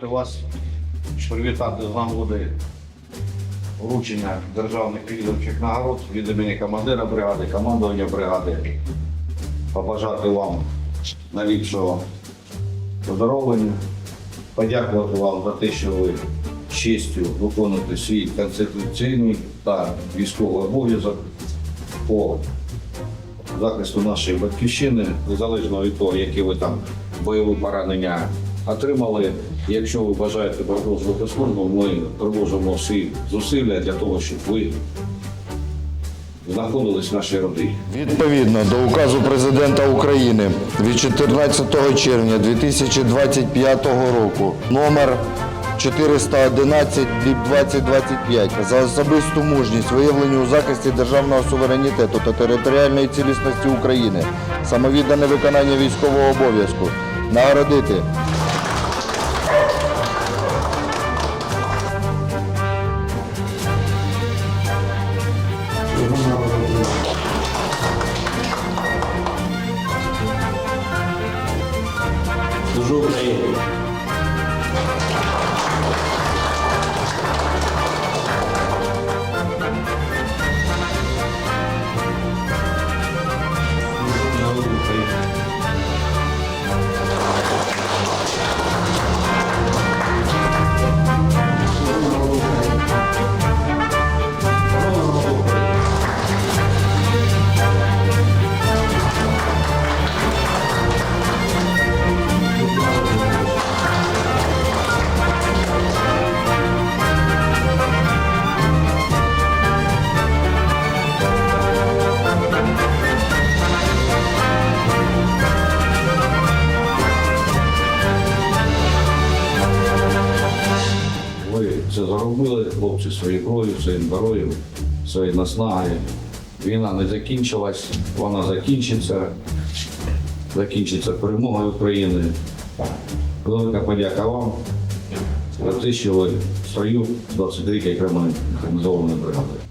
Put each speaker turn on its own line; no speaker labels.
дозвольте вас привітати з нагоди вручення державних відомчих нагород від імені командира бригади, командування бригади. Побажати вам найліпшого поздоровлення, подякувати вам за те, що ви з честю виконуєте свій конституційний та військовий обов'язок по захисту нашої батьківщини, незалежно від того, які ви там бойові поранення отримали. Якщо ви бажаєте продовжувати службу, ми приложимо всі зусилля для того, щоб ви знаходились в нашій родині.
Відповідно до указу президента України від 14 червня 2025 року номер 411 2025 за особисту мужність, виявлені у захисті державного суверенітету та територіальної цілісності України, самовіддане виконання військового обов'язку, нагородити
No, baby. Це заробили, хлопці, своєю кров'ю, своїм здоров'ям, своєю наснагою. Війна не закінчилась, вона закінчиться. Закінчиться перемогою України. Велика подяка вам за те, що ви в строю 23 окремої механізованої бригади.